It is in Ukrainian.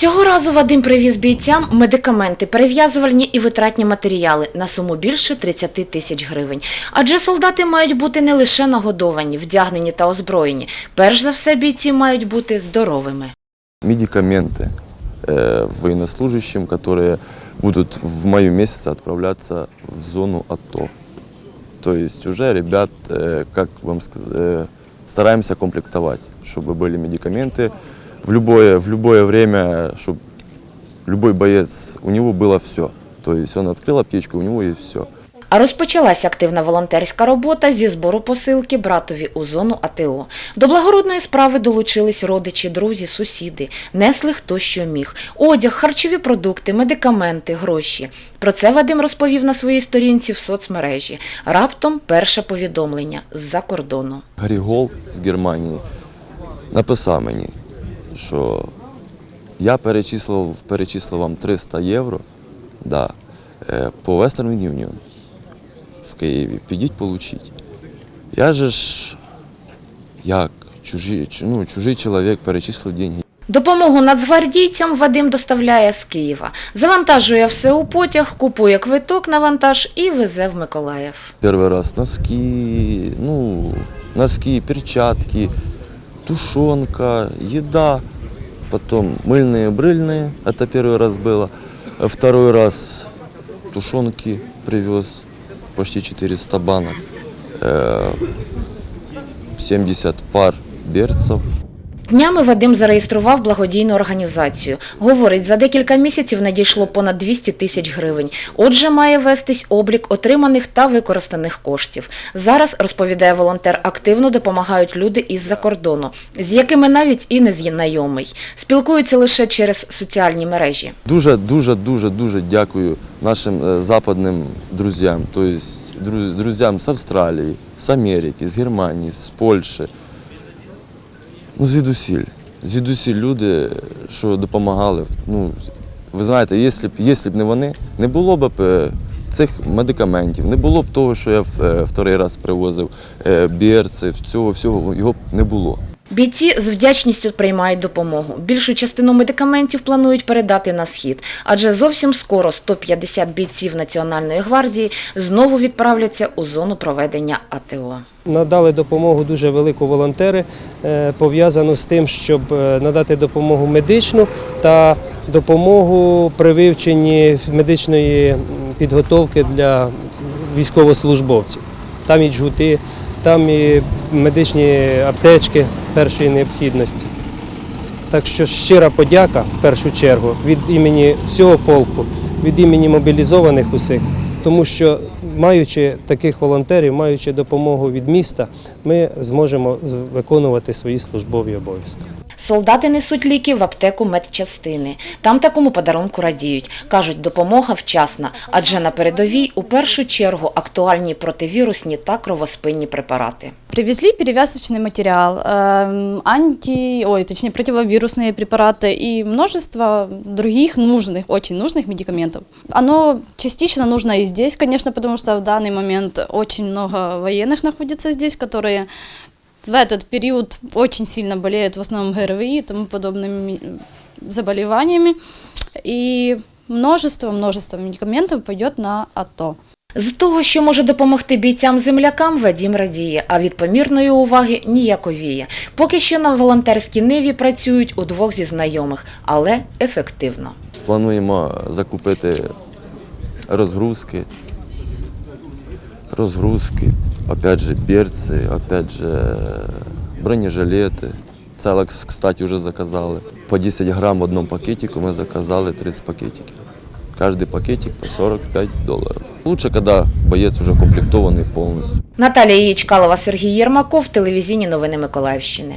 Цього разу Вадим привіз бійцям медикаменти, перев'язувальні і витратні матеріали на суму більше 30 тисяч гривень. Адже солдати мають бути не лише нагодовані, вдягнені та озброєні. Перш за все, бійці мають бути здоровими. медикаменты э, военнослужащим, которые будут в мае месяце отправляться в зону АТО. То есть уже ребят, э, как вам сказать, э, стараемся комплектовать, чтобы были медикаменты в любое, в любое время, чтобы любой боец, у него было все. То есть он открыл аптечку, у него есть все. А розпочалась активна волонтерська робота зі збору посилки братові у зону АТО. До благородної справи долучились родичі, друзі, сусіди. Несли хто що міг. Одяг, харчові продукти, медикаменти, гроші. Про це Вадим розповів на своїй сторінці в соцмережі. Раптом перше повідомлення з-за кордону. Грігол з Германії написав мені, що я перечислив, перечислив вам 300 євро да, е, по Western Union в Києві. Підіть получіть. Я же ж як чужий, ну, чужий чоловік перечислив деньги. Допомогу нацгвардійцям Вадим доставляє з Києва. Завантажує все у потяг, купує квиток на вантаж і везе в Миколаїв. Первый раз носки, ну, носки, перчатки, тушенка, еда, потом мыльные, брыльные, это первый раз было. А Второй раз тушенки привез, почти 400 банок, э, 70 пар берцев. Днями Вадим зареєстрував благодійну організацію. Говорить, за декілька місяців надійшло понад 200 тисяч гривень. Отже, має вестись облік отриманих та використаних коштів. Зараз, розповідає волонтер, активно допомагають люди із-за кордону, з якими навіть і не знайомий. Спілкуються лише через соціальні мережі. Дуже, дуже, дуже, дуже дякую нашим е, западним друзям, то есть друз- друзям з Австралії, з Америки, з Германії, з Польщі. Ну, звідусіль. Звідусіль люди, що допомагали. Ну, ви знаєте, якщо б, якщо б не вони, не було б е, цих медикаментів, не було б того, що я в- е, вторий раз привозив е, бірців, цього всього, його б не було. Бійці з вдячністю приймають допомогу. Більшу частину медикаментів планують передати на схід, адже зовсім скоро 150 бійців Національної гвардії знову відправляться у зону проведення АТО. Надали допомогу дуже велику волонтери, е, пов'язану з тим, щоб е, надати допомогу медичну та допомогу при вивченні медичної підготовки для військовослужбовців. Там і джгути, там і медичні аптечки першої необхідності. Так що щира подяка в першу чергу від імені всього полку, від імені мобілізованих усіх, тому що маючи таких волонтерів, маючи допомогу від міста, ми зможемо виконувати свої службові обов'язки. Солдати несуть ліки в аптеку медчастини. Там такому подарунку радіють. Кажуть, допомога вчасна, адже на передовій у першу чергу актуальні противірусні та кровоспинні препарати. Привезли перевязочный материал, эм, анти, ой, точнее противовирусные препараты и множество других нужных, очень нужных медикаментов. Оно частично нужно и здесь, конечно, потому что в данный момент очень много военных находится здесь, которые в этот период очень сильно болеют в основном ГРВИ и тому подобными заболеваниями. И множество, множество медикаментов пойдет на АТО. З того, що може допомогти бійцям-землякам, Вадім радіє, а від помірної уваги ніяковіє. Поки що на волонтерській ниві працюють удвох зі знайомих, але ефективно. Плануємо закупити розгрузки, розгрузки, опять же берці, опять же бронежилети. Целекс, кстати, вже заказали. По 10 грам в одному пакетику ми заказали 30 пакетиків. Каждый пакетик по 45 долларов. Лучше, когда боец уже комплектованный полностью. Наталія Ячкалова, Сергій Єрмаков, телевізійні новини Миколаївщини.